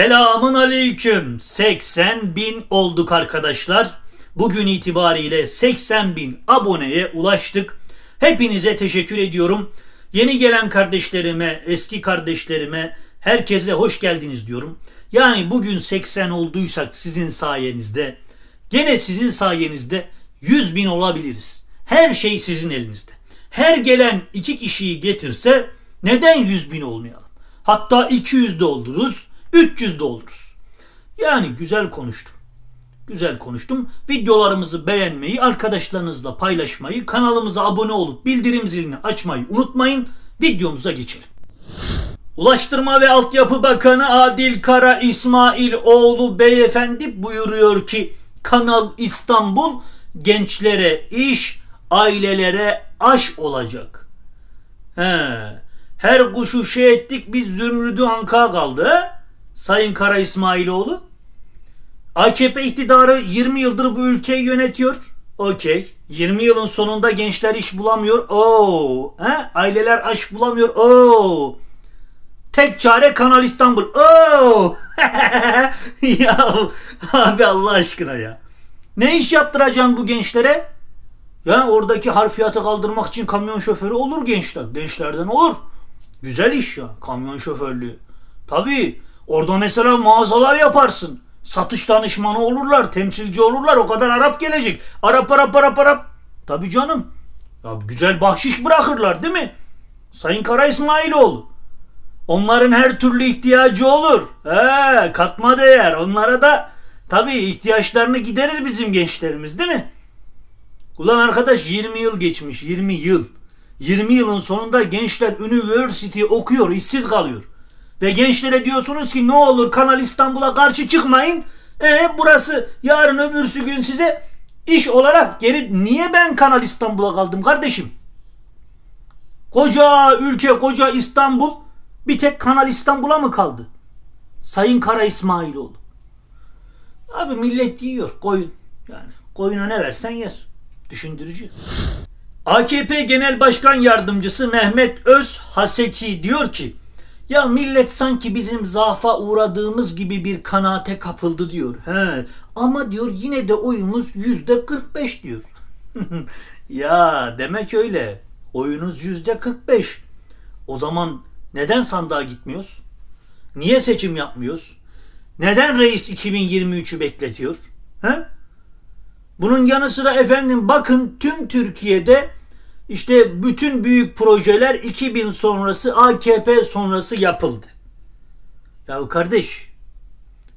Selamun aleyküm. 80 bin olduk arkadaşlar. Bugün itibariyle 80 bin aboneye ulaştık. Hepinize teşekkür ediyorum. Yeni gelen kardeşlerime, eski kardeşlerime, herkese hoş geldiniz diyorum. Yani bugün 80 olduysak sizin sayenizde, gene sizin sayenizde 100 bin olabiliriz. Her şey sizin elinizde. Her gelen iki kişiyi getirse neden 100 bin olmayalım? Hatta 200 de oluruz, 300 de oluruz. Yani güzel konuştum. Güzel konuştum. Videolarımızı beğenmeyi, arkadaşlarınızla paylaşmayı, kanalımıza abone olup bildirim zilini açmayı unutmayın. Videomuza geçelim. Ulaştırma ve Altyapı Bakanı Adil Kara İsmail oğlu beyefendi buyuruyor ki Kanal İstanbul gençlere iş, ailelere aş olacak. He. Her kuşu şey ettik biz zümrüdü anka kaldı. He? Sayın Kara İsmailoğlu. AKP iktidarı 20 yıldır bu ülkeyi yönetiyor. Okey. 20 yılın sonunda gençler iş bulamıyor. Oo. He? Aileler aş bulamıyor. Oo. Tek çare Kanal İstanbul. Oo. ya abi Allah aşkına ya. Ne iş yaptıracaksın bu gençlere? Ya oradaki harfiyatı kaldırmak için kamyon şoförü olur gençler. Gençlerden olur. Güzel iş ya kamyon şoförlüğü. Tabii orada mesela mağazalar yaparsın. Satış danışmanı olurlar, temsilci olurlar. O kadar Arap gelecek. Arap Arap Arap Arap. Tabii canım. Ya güzel bahşiş bırakırlar değil mi? Sayın Kara İsmailoğlu. Onların her türlü ihtiyacı olur. He, katma değer. Onlara da tabii ihtiyaçlarını giderir bizim gençlerimiz değil mi? Ulan arkadaş 20 yıl geçmiş 20 yıl. 20 yılın sonunda gençler üniversite okuyor işsiz kalıyor. Ve gençlere diyorsunuz ki ne olur Kanal İstanbul'a karşı çıkmayın. E burası yarın öbürsü gün size iş olarak geri niye ben Kanal İstanbul'a kaldım kardeşim? Koca ülke koca İstanbul bir tek Kanal İstanbul'a mı kaldı? Sayın Kara İsmailoğlu. Abi millet yiyor koyun. Yani koyuna ne versen yer. Düşündürücü. AKP Genel Başkan Yardımcısı Mehmet Öz Haseki diyor ki ya millet sanki bizim zaafa uğradığımız gibi bir kanaate kapıldı diyor. He, ama diyor yine de oyumuz yüzde 45 diyor. ya demek öyle. Oyunuz yüzde 45. O zaman neden sandığa gitmiyoruz? Niye seçim yapmıyoruz? Neden reis 2023'ü bekletiyor? He? Bunun yanı sıra efendim bakın tüm Türkiye'de işte bütün büyük projeler 2000 sonrası AKP sonrası yapıldı. Ya kardeş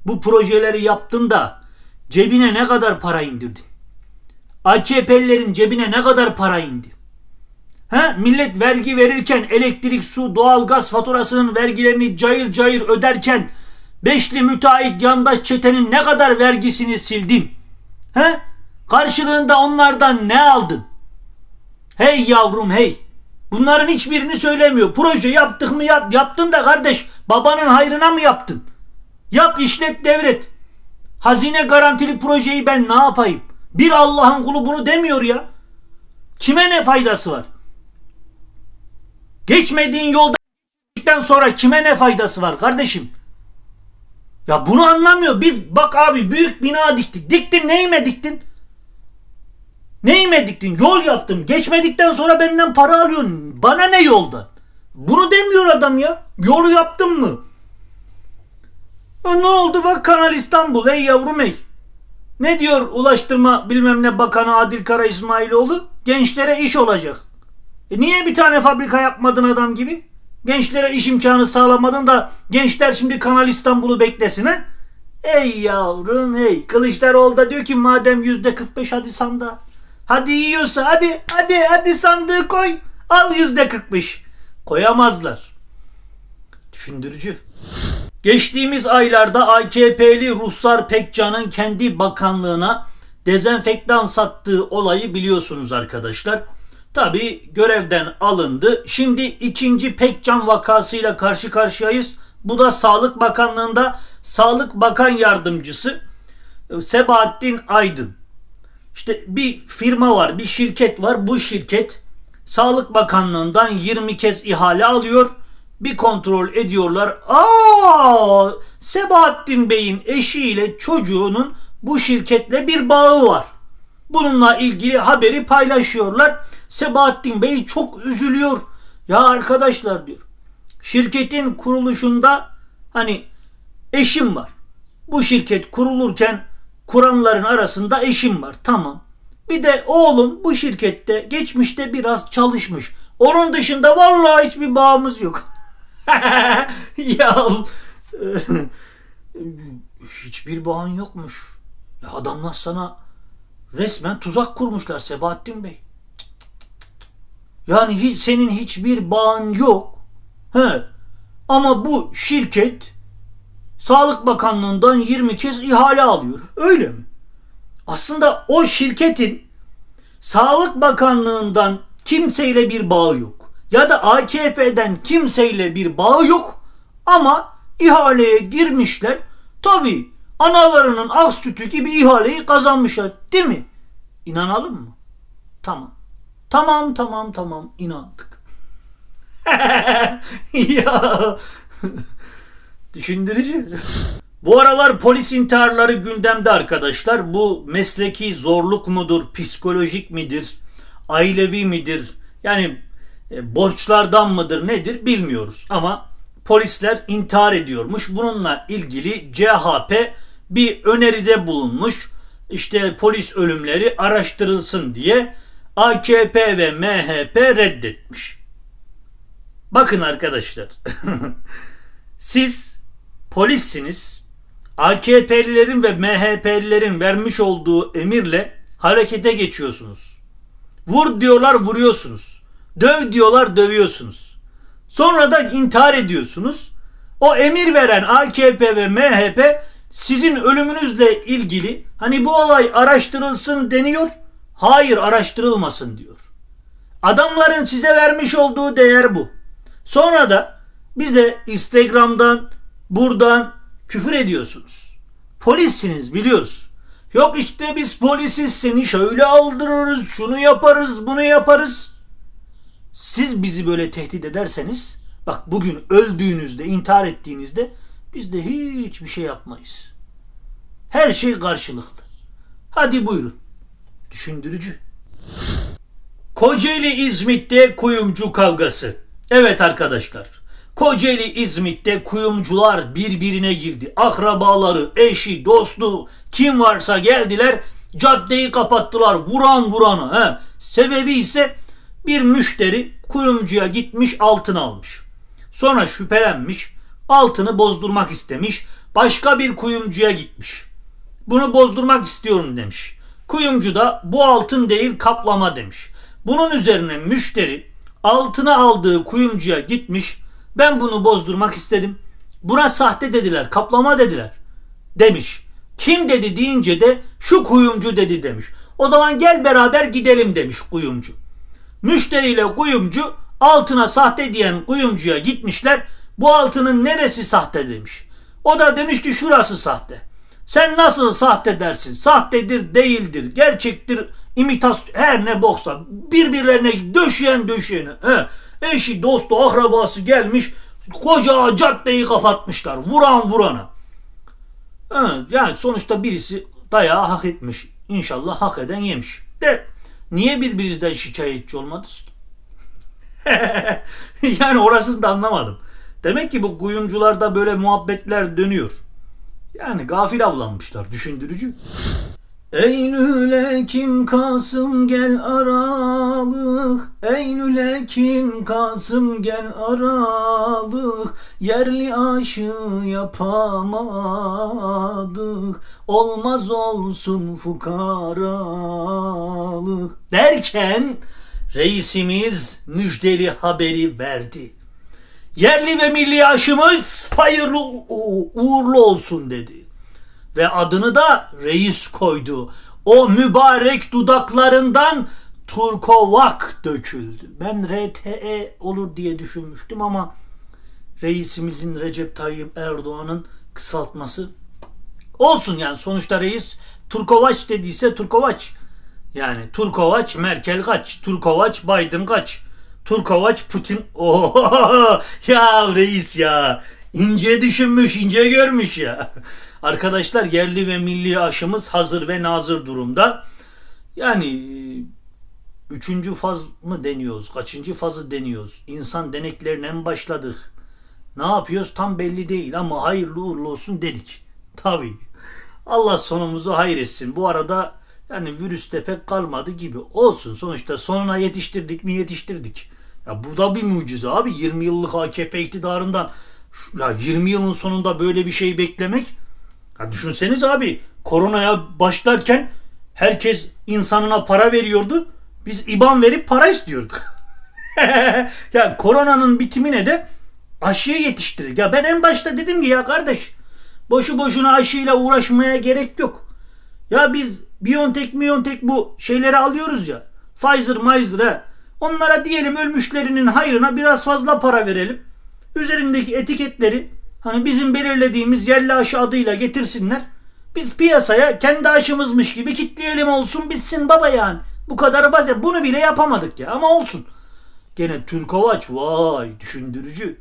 bu projeleri yaptın da cebine ne kadar para indirdin? AKP'lilerin cebine ne kadar para indi? Ha, millet vergi verirken elektrik, su, doğalgaz faturasının vergilerini cayır cayır öderken beşli müteahhit yandaş çetenin ne kadar vergisini sildin? He? Karşılığında onlardan ne aldın? Hey yavrum hey. Bunların hiçbirini söylemiyor. Proje yaptık mı yap, yaptın da kardeş babanın hayrına mı yaptın? Yap işlet devret. Hazine garantili projeyi ben ne yapayım? Bir Allah'ın kulu bunu demiyor ya. Kime ne faydası var? Geçmediğin yolda gittikten sonra kime ne faydası var kardeşim? Ya bunu anlamıyor. Biz bak abi büyük bina diktik. Diktin neyime diktin? Neyime diktin? Yol yaptım. Geçmedikten sonra benden para alıyorsun. Bana ne yolda? Bunu demiyor adam ya. Yolu yaptım mı? Ya ne oldu bak Kanal İstanbul ey yavrum ey. Ne diyor Ulaştırma bilmem ne Bakanı Adil Kara İsmailoğlu? Gençlere iş olacak. E niye bir tane fabrika yapmadın adam gibi? Gençlere iş imkanı sağlamadın da gençler şimdi Kanal İstanbul'u beklesin ha? Ey yavrum ey. Kılıçdaroğlu da diyor ki madem yüzde 45 hadi sandığa. Hadi yiyorsa hadi hadi hadi sandığı koy. Al yüzde 45. Koyamazlar. Düşündürücü. Geçtiğimiz aylarda AKP'li Ruslar Pekcan'ın kendi bakanlığına dezenfektan sattığı olayı biliyorsunuz arkadaşlar. Tabi görevden alındı. Şimdi ikinci Pekcan vakasıyla karşı karşıyayız. Bu da Sağlık Bakanlığı'nda Sağlık Bakan Yardımcısı Sebahattin Aydın. İşte bir firma var, bir şirket var. Bu şirket Sağlık Bakanlığı'ndan 20 kez ihale alıyor. Bir kontrol ediyorlar. Aa! Sebahattin Bey'in eşiyle çocuğunun bu şirketle bir bağı var. Bununla ilgili haberi paylaşıyorlar. Sebahattin Bey çok üzülüyor. Ya arkadaşlar diyor. Şirketin kuruluşunda hani eşim var. Bu şirket kurulurken kuranların arasında eşim var. Tamam. Bir de oğlum bu şirkette geçmişte biraz çalışmış. Onun dışında vallahi hiçbir bağımız yok. ya hiçbir bağın yokmuş. Ya adamlar sana resmen tuzak kurmuşlar Sebahattin Bey. Yani hiç, senin hiçbir bağın yok. He. Ama bu şirket Sağlık Bakanlığı'ndan 20 kez ihale alıyor. Öyle mi? Aslında o şirketin Sağlık Bakanlığı'ndan kimseyle bir bağı yok. Ya da AKP'den kimseyle bir bağı yok. Ama ihaleye girmişler. Tabii analarının ak sütü gibi ihaleyi kazanmışlar. Değil mi? İnanalım mı? Tamam. Tamam tamam tamam inandık. ya düşündürücü. Bu aralar polis intiharları gündemde arkadaşlar. Bu mesleki zorluk mudur, psikolojik midir, ailevi midir? Yani e, borçlardan mıdır nedir bilmiyoruz. Ama polisler intihar ediyormuş. Bununla ilgili CHP bir öneride bulunmuş. İşte polis ölümleri araştırılsın diye AKP ve MHP reddetmiş. Bakın arkadaşlar. Siz polissiniz. AKP'lilerin ve MHP'lilerin vermiş olduğu emirle harekete geçiyorsunuz. Vur diyorlar vuruyorsunuz. Döv diyorlar dövüyorsunuz. Sonra da intihar ediyorsunuz. O emir veren AKP ve MHP sizin ölümünüzle ilgili hani bu olay araştırılsın deniyor. Hayır araştırılmasın diyor. Adamların size vermiş olduğu değer bu. Sonra da bize Instagram'dan buradan küfür ediyorsunuz. Polissiniz biliyoruz. Yok işte biz polisiz seni şöyle aldırırız, şunu yaparız, bunu yaparız. Siz bizi böyle tehdit ederseniz bak bugün öldüğünüzde, intihar ettiğinizde biz de hiçbir şey yapmayız. Her şey karşılıklı. Hadi buyurun. Düşündürücü. Kocaeli İzmit'te kuyumcu kavgası. Evet arkadaşlar. Kocaeli İzmit'te kuyumcular birbirine girdi. Akrabaları, eşi, dostu kim varsa geldiler. Caddeyi kapattılar. Vuran vuranı. He. Sebebi ise bir müşteri kuyumcuya gitmiş altın almış. Sonra şüphelenmiş. Altını bozdurmak istemiş. Başka bir kuyumcuya gitmiş. Bunu bozdurmak istiyorum demiş. Kuyumcu da bu altın değil kaplama demiş. Bunun üzerine müşteri altını aldığı kuyumcuya gitmiş. Ben bunu bozdurmak istedim. Buna sahte dediler, kaplama dediler. Demiş. Kim dedi deyince de şu kuyumcu dedi demiş. O zaman gel beraber gidelim demiş kuyumcu. Müşteriyle kuyumcu altına sahte diyen kuyumcuya gitmişler. Bu altının neresi sahte demiş. O da demiş ki şurası sahte. Sen nasıl sahte dersin? Sahtedir, değildir, gerçektir, imitasyon, her ne boksa birbirlerine döşeyen döşeyene. He. Eşi, dostu, akrabası gelmiş koca caddeyi kapatmışlar. Vuran vurana. He. Yani sonuçta birisi dayağı hak etmiş. İnşallah hak eden yemiş. De niye birbirinizden şikayetçi olmadınız? yani orasını da anlamadım. Demek ki bu kuyumcularda böyle muhabbetler dönüyor. Yani gafil avlanmışlar düşündürücü. Eylül, Ekim, Kasım gel Aralık Eylül, Ekim, Kasım gel Aralık Yerli aşı yapamadık Olmaz olsun fukaralık Derken reisimiz müjdeli haberi verdi. Yerli ve milli aşımız hayırlı uğurlu olsun dedi. Ve adını da reis koydu. O mübarek dudaklarından Turkovak döküldü. Ben RTE olur diye düşünmüştüm ama reisimizin Recep Tayyip Erdoğan'ın kısaltması olsun yani sonuçta reis Turkovaç dediyse Turkovaç. Yani Turkovaç Merkel kaç, Turkovaç Biden kaç, Turkovaç Putin. Oho ya reis ya. ince düşünmüş, ince görmüş ya. Arkadaşlar yerli ve milli aşımız hazır ve nazır durumda. Yani e, üçüncü faz mı deniyoruz? Kaçıncı fazı deniyoruz? İnsan deneklerine mi başladık? Ne yapıyoruz tam belli değil ama hayırlı uğurlu olsun dedik. Tabii. Allah sonumuzu hayretsin. Bu arada yani virüs de pek kalmadı gibi. Olsun sonuçta sonuna yetiştirdik mi yetiştirdik. Ya bu da bir mucize abi. 20 yıllık AKP iktidarından ya 20 yılın sonunda böyle bir şey beklemek. Ya düşünseniz abi koronaya başlarken herkes insanına para veriyordu. Biz IBAN verip para istiyorduk. ya koronanın bitimine de aşıyı yetiştirdik. Ya ben en başta dedim ki ya kardeş boşu boşuna aşıyla uğraşmaya gerek yok. Ya biz Biontech, Biontech bu şeyleri alıyoruz ya. Pfizer, Pfizer he. Onlara diyelim ölmüşlerinin hayrına biraz fazla para verelim. Üzerindeki etiketleri hani bizim belirlediğimiz yerli aşı adıyla getirsinler. Biz piyasaya kendi aşımızmış gibi kitleyelim olsun bitsin baba yani. Bu kadar basit. Bunu bile yapamadık ya ama olsun. Gene Türkovaç vay düşündürücü.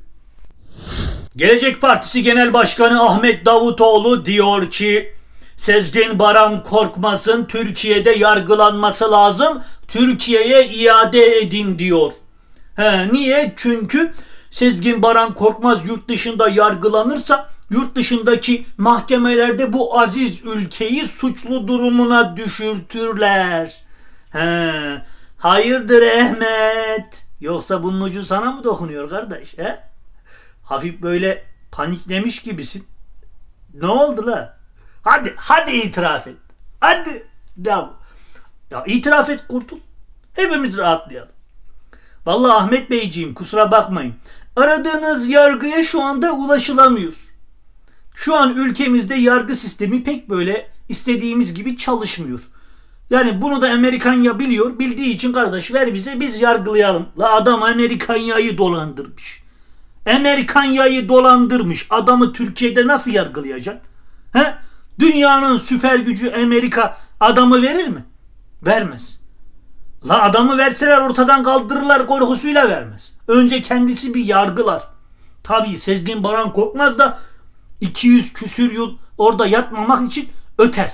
Gelecek Partisi Genel Başkanı Ahmet Davutoğlu diyor ki Sezgin Baran Korkmaz'ın Türkiye'de yargılanması lazım. Türkiye'ye iade edin diyor. He, niye? Çünkü Sezgin Baran Korkmaz yurt dışında yargılanırsa yurt dışındaki mahkemelerde bu aziz ülkeyi suçlu durumuna düşürtürler. He, hayırdır Ahmet? Yoksa bunun ucu sana mı dokunuyor kardeş? He? Hafif böyle paniklemiş gibisin. Ne oldu la? Hadi, hadi itiraf et. Hadi. Ya, ya itiraf et kurtul. Hepimiz rahatlayalım. Vallahi Ahmet Beyciğim kusura bakmayın. Aradığınız yargıya şu anda ulaşılamıyor. Şu an ülkemizde yargı sistemi pek böyle istediğimiz gibi çalışmıyor. Yani bunu da Amerikanya biliyor. Bildiği için kardeş ver bize biz yargılayalım. La adam Amerikanya'yı dolandırmış. Amerikanya'yı dolandırmış. Adamı Türkiye'de nasıl yargılayacaksın? He? Dünyanın süper gücü Amerika adamı verir mi? Vermez. La adamı verseler ortadan kaldırırlar korkusuyla vermez. Önce kendisi bir yargılar. Tabii Sezgin Baran Korkmaz da 200 küsür yıl orada yatmamak için öter.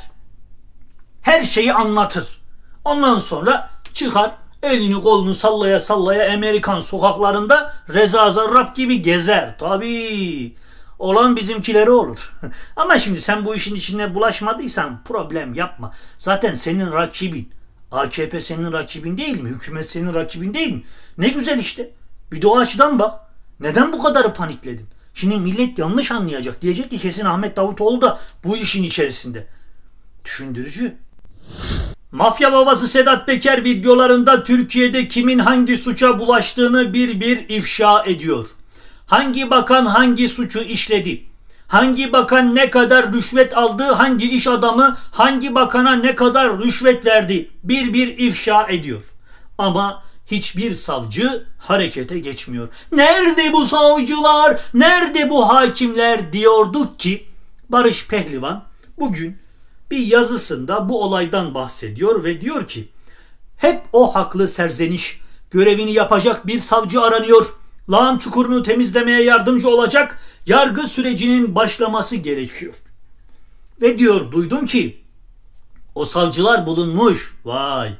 Her şeyi anlatır. Ondan sonra çıkar elini kolunu sallaya sallaya Amerikan sokaklarında Reza Zarrab gibi gezer. Tabii. Olan bizimkileri olur. Ama şimdi sen bu işin içine bulaşmadıysan problem yapma. Zaten senin rakibin. AKP senin rakibin değil mi? Hükümet senin rakibin değil mi? Ne güzel işte. Bir de açıdan bak. Neden bu kadar panikledin? Şimdi millet yanlış anlayacak. Diyecek ki kesin Ahmet Davutoğlu da bu işin içerisinde. Düşündürücü. Mafya babası Sedat Peker videolarında Türkiye'de kimin hangi suça bulaştığını bir bir ifşa ediyor. Hangi bakan hangi suçu işledi? Hangi bakan ne kadar rüşvet aldı? Hangi iş adamı hangi bakana ne kadar rüşvet verdi? Bir bir ifşa ediyor. Ama hiçbir savcı harekete geçmiyor. Nerede bu savcılar? Nerede bu hakimler diyorduk ki Barış Pehlivan bugün bir yazısında bu olaydan bahsediyor ve diyor ki hep o haklı serzeniş görevini yapacak bir savcı aranıyor. Lağım çukurunu temizlemeye yardımcı olacak yargı sürecinin başlaması gerekiyor. Ve diyor duydum ki o savcılar bulunmuş. Vay.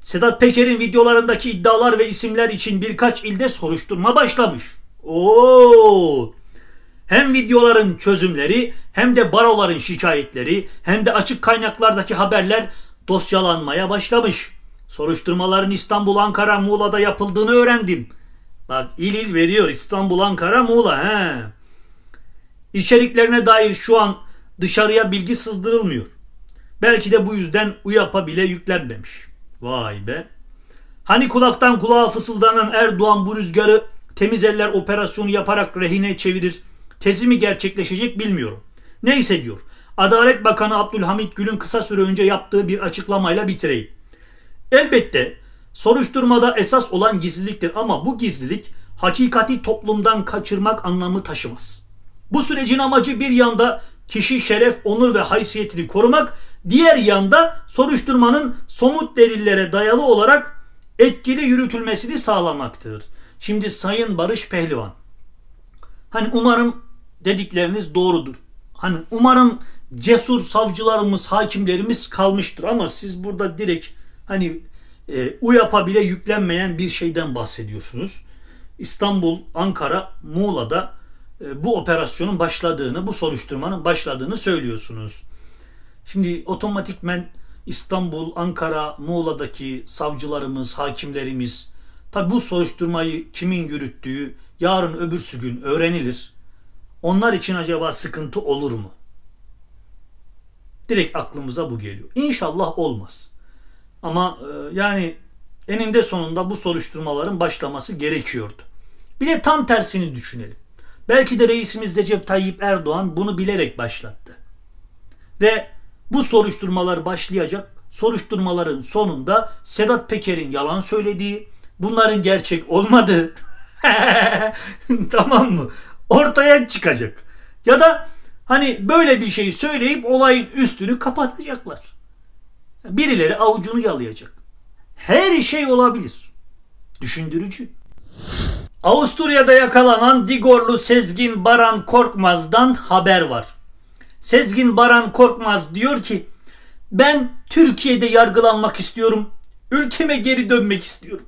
Sedat Peker'in videolarındaki iddialar ve isimler için birkaç ilde soruşturma başlamış. Oo! Hem videoların çözümleri hem de baroların şikayetleri hem de açık kaynaklardaki haberler dosyalanmaya başlamış. Soruşturmaların İstanbul, Ankara, Muğla'da yapıldığını öğrendim. Bak il il veriyor İstanbul, Ankara, Muğla. He. İçeriklerine dair şu an dışarıya bilgi sızdırılmıyor. Belki de bu yüzden UYAP'a bile yüklenmemiş. Vay be. Hani kulaktan kulağa fısıldanan Erdoğan bu rüzgarı temiz eller operasyonu yaparak rehine çevirir. Tezi mi gerçekleşecek bilmiyorum. Neyse diyor. Adalet Bakanı Abdülhamit Gül'ün kısa süre önce yaptığı bir açıklamayla bitireyim. Elbette soruşturmada esas olan gizliliktir ama bu gizlilik hakikati toplumdan kaçırmak anlamı taşımaz. Bu sürecin amacı bir yanda kişi şeref, onur ve haysiyetini korumak, diğer yanda soruşturmanın somut delillere dayalı olarak etkili yürütülmesini sağlamaktır. Şimdi Sayın Barış Pehlivan, hani umarım dedikleriniz doğrudur. Hani umarım cesur savcılarımız, hakimlerimiz kalmıştır ama siz burada direkt hani e, UYAP'a bile yüklenmeyen bir şeyden bahsediyorsunuz. İstanbul, Ankara, Muğla'da bu operasyonun başladığını, bu soruşturmanın başladığını söylüyorsunuz. Şimdi otomatikmen İstanbul, Ankara, Muğla'daki savcılarımız, hakimlerimiz tabi bu soruşturmayı kimin yürüttüğü yarın öbürsü gün öğrenilir. Onlar için acaba sıkıntı olur mu? Direkt aklımıza bu geliyor. İnşallah olmaz. Ama e, yani eninde sonunda bu soruşturmaların başlaması gerekiyordu. Bir de tam tersini düşünelim. Belki de reisimiz Recep Tayyip Erdoğan bunu bilerek başlattı. Ve bu soruşturmalar başlayacak. Soruşturmaların sonunda Sedat Peker'in yalan söylediği, bunların gerçek olmadığı tamam mı? Ortaya çıkacak. Ya da hani böyle bir şey söyleyip olayın üstünü kapatacaklar. Birileri avucunu yalayacak. Her şey olabilir. Düşündürücü. Avusturya'da yakalanan Digorlu Sezgin Baran Korkmaz'dan haber var. Sezgin Baran Korkmaz diyor ki ben Türkiye'de yargılanmak istiyorum. Ülkeme geri dönmek istiyorum.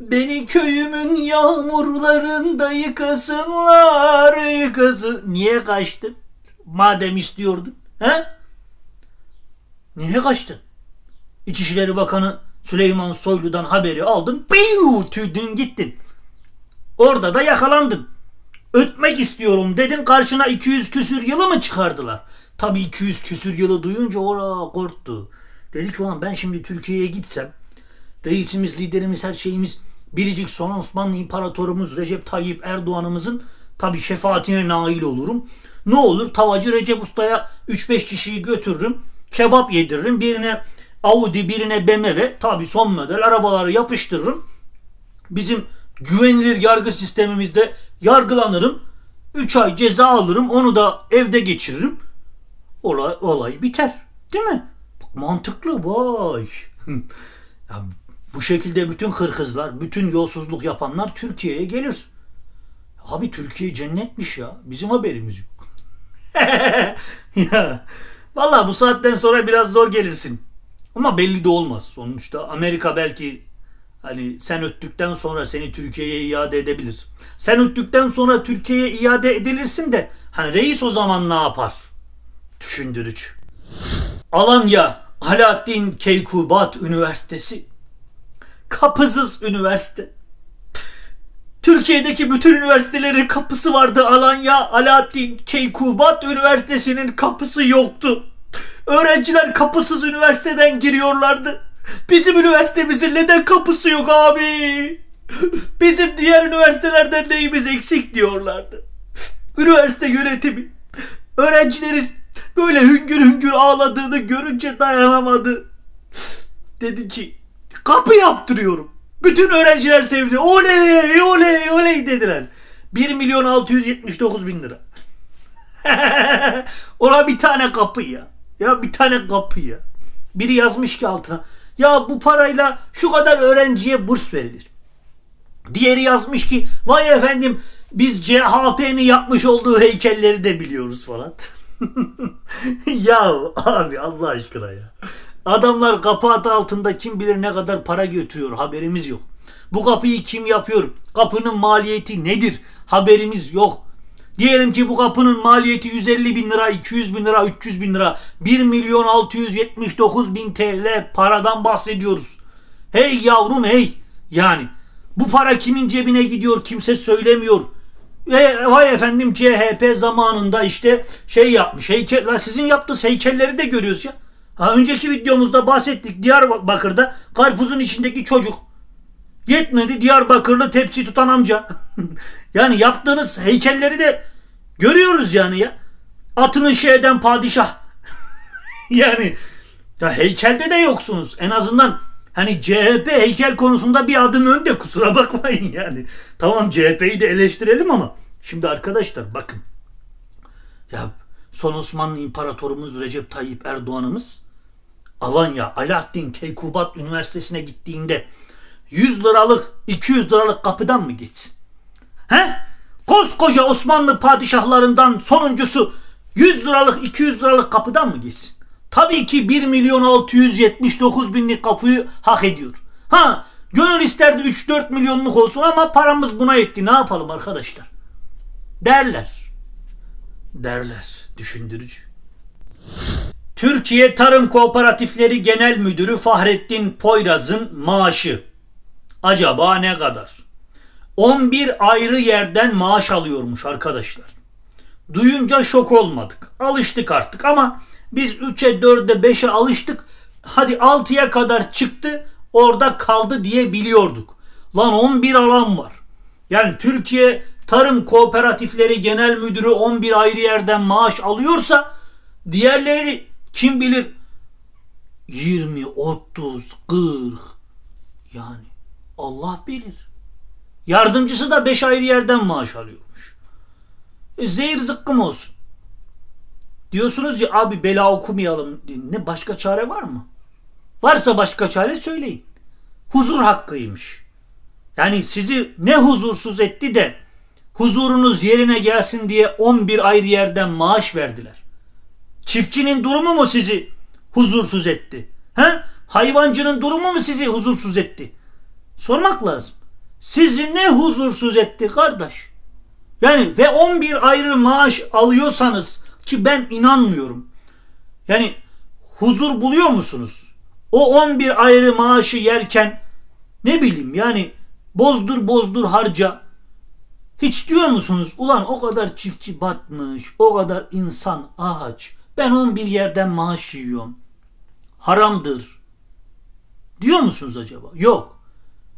Beni köyümün yağmurlarında yıkasınlar yıkasın. Niye kaçtın? Madem istiyordun. He? Niye kaçtın? İçişleri Bakanı Süleyman Soylu'dan haberi aldın. Piu, tüydün gittin. Orada da yakalandın. Ötmek istiyorum dedin karşına 200 küsür yılı mı çıkardılar? Tabii 200 küsür yılı duyunca ora korktu. Dedi ki ulan ben şimdi Türkiye'ye gitsem reisimiz, liderimiz, her şeyimiz biricik son Osmanlı İmparatorumuz Recep Tayyip Erdoğan'ımızın tabii şefaatine nail olurum. Ne olur tavacı Recep Usta'ya 3-5 kişiyi götürürüm. Kebap yediririm. Birine Audi birine BMW tabii son model arabaları yapıştırırım. Bizim güvenilir yargı sistemimizde yargılanırım. 3 ay ceza alırım. Onu da evde geçiririm. Olay, olay biter. Değil mi? Bak, mantıklı vay. ya, bu şekilde bütün hırkızlar, bütün yolsuzluk yapanlar Türkiye'ye gelir. Abi Türkiye cennetmiş ya. Bizim haberimiz yok. ya Vallahi bu saatten sonra biraz zor gelirsin. Ama belli de olmaz. Sonuçta Amerika belki hani sen öttükten sonra seni Türkiye'ye iade edebilir. Sen öttükten sonra Türkiye'ye iade edilirsin de hani reis o zaman ne yapar? Düşündürücü. Alanya Alaaddin Keykubat Üniversitesi kapısız üniversite. Türkiye'deki bütün üniversitelerin kapısı vardı. Alanya Alaaddin Keykubat Üniversitesi'nin kapısı yoktu. Öğrenciler kapısız üniversiteden giriyorlardı. Bizim üniversitemizin neden kapısı yok abi? Bizim diğer üniversitelerden neyimiz eksik diyorlardı. Üniversite yönetimi öğrencilerin böyle hüngür hüngür ağladığını görünce dayanamadı. Dedi ki kapı yaptırıyorum. Bütün öğrenciler sevdi. Oley oley oley dediler. 1 milyon 679 bin lira. Ona bir tane kapı ya. Ya bir tane kapı ya. Biri yazmış ki altına. Ya bu parayla şu kadar öğrenciye burs verilir. Diğeri yazmış ki vay efendim biz CHP'nin yapmış olduğu heykelleri de biliyoruz falan. ya abi Allah aşkına ya. Adamlar kapı adı altında kim bilir ne kadar para götürüyor haberimiz yok. Bu kapıyı kim yapıyor? Kapının maliyeti nedir? Haberimiz yok. Diyelim ki bu kapının maliyeti 150 bin lira, 200 bin lira, 300 bin lira. 1 milyon 679 bin TL paradan bahsediyoruz. Hey yavrum hey. Yani bu para kimin cebine gidiyor kimse söylemiyor. Ve vay efendim CHP zamanında işte şey yapmış. Heykel, sizin yaptığınız heykelleri de görüyoruz ya. Ha, önceki videomuzda bahsettik. Diyarbakır'da karpuzun içindeki çocuk. Yetmedi Diyarbakırlı tepsi tutan amca. yani yaptığınız heykelleri de görüyoruz yani ya. Atının şeyden padişah. yani ya heykelde de yoksunuz. En azından hani CHP heykel konusunda bir adım önde kusura bakmayın yani. Tamam CHP'yi de eleştirelim ama şimdi arkadaşlar bakın. Ya son Osmanlı İmparatorumuz Recep Tayyip Erdoğan'ımız Alanya Alaaddin Keykubat Üniversitesi'ne gittiğinde 100 liralık 200 liralık kapıdan mı geçsin? He? Koskoca Osmanlı padişahlarından sonuncusu 100 liralık 200 liralık kapıdan mı geçsin? Tabii ki 1 milyon 679 binlik kapıyı hak ediyor. Ha gönül isterdi 3-4 milyonluk olsun ama paramız buna yetti. Ne yapalım arkadaşlar? Derler. Derler. Düşündürücü. Türkiye Tarım Kooperatifleri Genel Müdürü Fahrettin Poyraz'ın maaşı acaba ne kadar? 11 ayrı yerden maaş alıyormuş arkadaşlar. Duyunca şok olmadık. Alıştık artık ama biz 3'e 4'e 5'e alıştık. Hadi 6'ya kadar çıktı orada kaldı diye biliyorduk. Lan 11 alan var. Yani Türkiye Tarım Kooperatifleri Genel Müdürü 11 ayrı yerden maaş alıyorsa diğerleri kim bilir 20, 30, 40 yani Allah bilir. Yardımcısı da 5 ayrı yerden maaş alıyormuş. E, zehir zıkkım olsun. Diyorsunuz ya abi bela okumayalım. Ne başka çare var mı? Varsa başka çare söyleyin. Huzur hakkıymış. Yani sizi ne huzursuz etti de huzurunuz yerine gelsin diye 11 ayrı yerden maaş verdiler. Çiftçinin durumu mu sizi huzursuz etti? He? Hayvancının durumu mu sizi huzursuz etti? Sormak lazım. Sizi ne huzursuz etti kardeş? Yani ve 11 ayrı maaş alıyorsanız ki ben inanmıyorum. Yani huzur buluyor musunuz? O 11 ayrı maaşı yerken ne bileyim yani bozdur bozdur harca. Hiç diyor musunuz ulan o kadar çiftçi batmış, o kadar insan aç. Ben 11 yerden maaş yiyorum. Haramdır. Diyor musunuz acaba? Yok.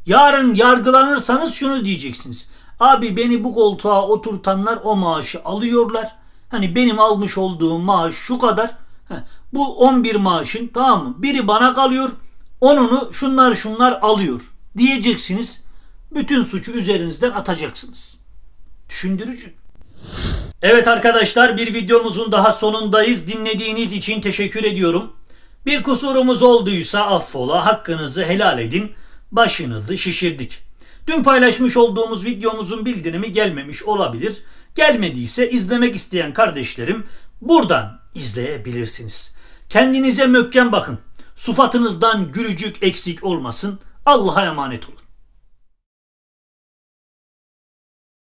Yarın yargılanırsanız şunu diyeceksiniz. Abi beni bu koltuğa oturtanlar o maaşı alıyorlar. Hani benim almış olduğum maaş şu kadar. Heh, bu 11 maaşın tamam mı? Biri bana kalıyor. Onunu şunlar şunlar alıyor. Diyeceksiniz. Bütün suçu üzerinizden atacaksınız. Düşündürücü. Evet arkadaşlar bir videomuzun daha sonundayız. Dinlediğiniz için teşekkür ediyorum. Bir kusurumuz olduysa affola, hakkınızı helal edin. Başınızı şişirdik. Dün paylaşmış olduğumuz videomuzun bildirimi gelmemiş olabilir. Gelmediyse izlemek isteyen kardeşlerim buradan izleyebilirsiniz. Kendinize mökken bakın. Sufatınızdan gülücük eksik olmasın. Allah'a emanet olun.